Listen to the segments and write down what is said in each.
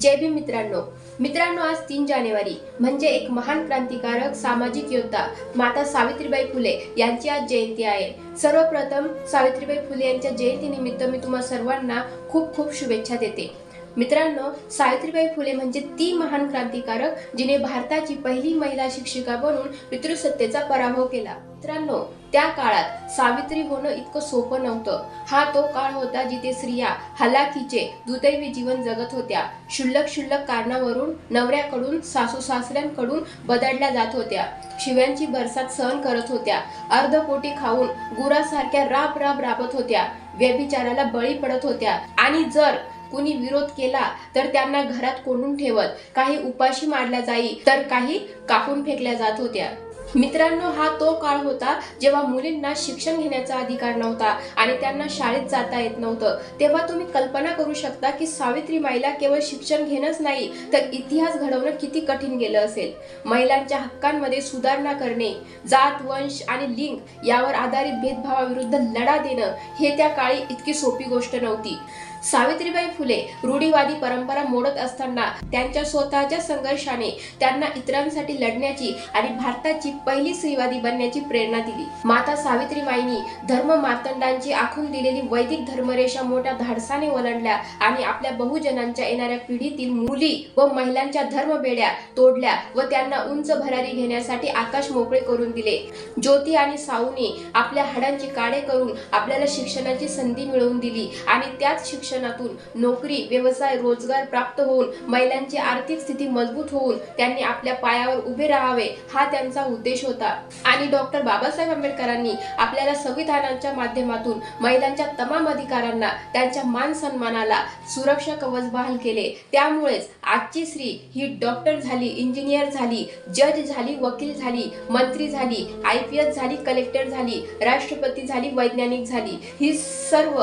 जय भीम मित्रांनो. मित्रांनो आज तीन जानेवारी. म्हणजे एक महान क्रांतिकारक सामाजिक योद्धा माता सावित्रीबाई फुले यांची आज जयंती आहे. सर्वप्रथम सावित्रीबाई फुले यांच्या जयंतीनिमित्त मी तुम्हा सर्वांना खूप खूप शुभेच्छा देते. मित्रांनो सावित्रीबाई फुले म्हणजे ती महान क्रांतिकारक जिने भारताची पहिली महिला शिक्षिका बनून पितृसत्तेचा पराभव केला. मित्रांनो त्या काळात सावित्री होणं इतकं सोपं नव्हतं. हा तो काळ होता जिथे स्त्रिया हलाखीचे दुदैवी जीवन जगत होत्या. क्षुल्लक क्षुल्लक कारणावरून नवऱ्याकडून सासू सासऱ्यांकडून बदडल्या जात होत्या. शिव्यांची बरसात सहन करत होत्या. अर्धपोटी खाऊन गुरासारख्या राब राब राबत होत्या. व्यभिचाराला बळी पडत होत्या. आणि जर कुणी विरोध केला तर त्यांना घरात कोंडून ठेवत काही उपाशी मारल्या जाई तर काही कापून फेकल्या जात होत्या. मित्रांनो हा तो काळ होता जेव्हा मुलींना शिक्षण घेण्याचा अधिकार नव्हता आणि त्यांना शाळेत जाता येत नव्हतं. तेव्हा तुम्ही कल्पना करू शकता की सावित्री माईला केवळ शिक्षण घेणंच नाही तर इतिहास घडवणं किती कठीण गेलं असेल. महिलांच्या हक्कांमध्ये सुधारणा करणे जात वंश आणि लिंग यावर आधारित भेदभावाविरुद्ध लढा देणं हे त्या काळी इतकी सोपी गोष्ट नव्हती. सावित्रीबाई फुले रूढीवादी परंपरा मोडत असताना त्यांच्या स्वतःच्या संघर्षाने त्यांना इतरांसाठी लढण्याची आणि भारताची पहिली स्त्रीवादी बनण्याची प्रेरणा दिली. माता सावित्रीबाईंनी धर्म मार्तंडांची आखून दिलेली वैदिक धर्मरेषा मोठ्या धाडसाने वलंडल्या आणि आपल्या बहुजनांच्या येणाऱ्या पिढीतील मुली व महिलांच्या धर्मबेड्या तोडल्या व त्यांना उंच भरारी घेण्यासाठी आकाश मोकळे करून दिले. ज्योती आणि साऊने आपल्या हाडांची काळे करून आपल्याला शिक्षणाची संधी मिळवून दिली आणि त्याच शिक्षणातून नोकरी व्यवसाय रोजगार प्राप्त होऊन महिलांची आर्थिक स्थिती मजबूत होऊन त्यांनी आपल्या पायावर उभे राहावे हा त्यांचा उद्देश होता. आणि डॉक्टर बाबासाहेब आंबेडकरांनी आपल्याला संविधानाच्या माध्यमातून महिलांच्या तमाम अधिकारांना त्यांच्या मान सन्मानाला सुरक्षा कवच बहाल केले. त्यामुळेच आजची स्त्री ही डॉक्टर झाली इंजिनियर झाली जज झाली वकील झाली मंत्री झाली आय पी एस झाली कलेक्टर झाली राष्ट्रपती झाली वैज्ञानिक झाली. ही सर्व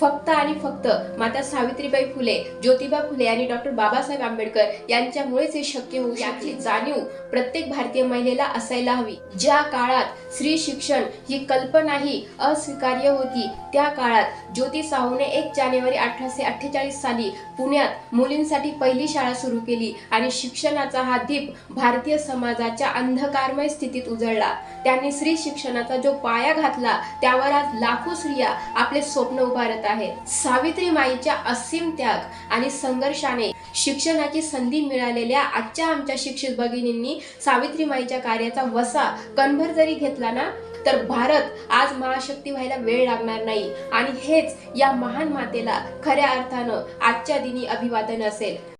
फक्त आणि फक्त माता सावित्रीबाई फुले ज्योतिबा फुले आणि डॉक्टर बाबासाहेब आंबेडकर यांच्यामुळेच हे शक्य होऊ याची जाणीव प्रत्येक भारतीय महिलेला असायला हवी. ज्या काळात स्त्री शिक्षण ही कल्पनाही अस्वीकार्य होती त्या काळात ज्योती साहूने एक जानेवारी अठराशे अठ्ठेचाळीस साली पुण्यात मुलींसाठी पहिली शाळा सुरू केली आणि शिक्षणाचा हा दीप भारतीय समाजाच्या अंधकारमय स्थितीत उजळला. त्यांनी स्त्री शिक्षणाचा जो पाया घातला त्यावर आज लाखो स्त्रिया आपले स्वप्न उभारत आहेत सावित्री माईच्या असीम त्याग आणि संघर्षाने शिक्षणाची संधी मिळालेल्या आजच्या आमच्या शिक्षित भगिनींनी सावित्री माईच्या कार्याचा वसा कणभर जरी घेतला ना तर भारत आज महाशक्ती व्हायला वेळ लागणार नाही. आणि हेच या महान मातेला खऱ्या अर्थानं आजच्या दिनी अभिवादन असेल.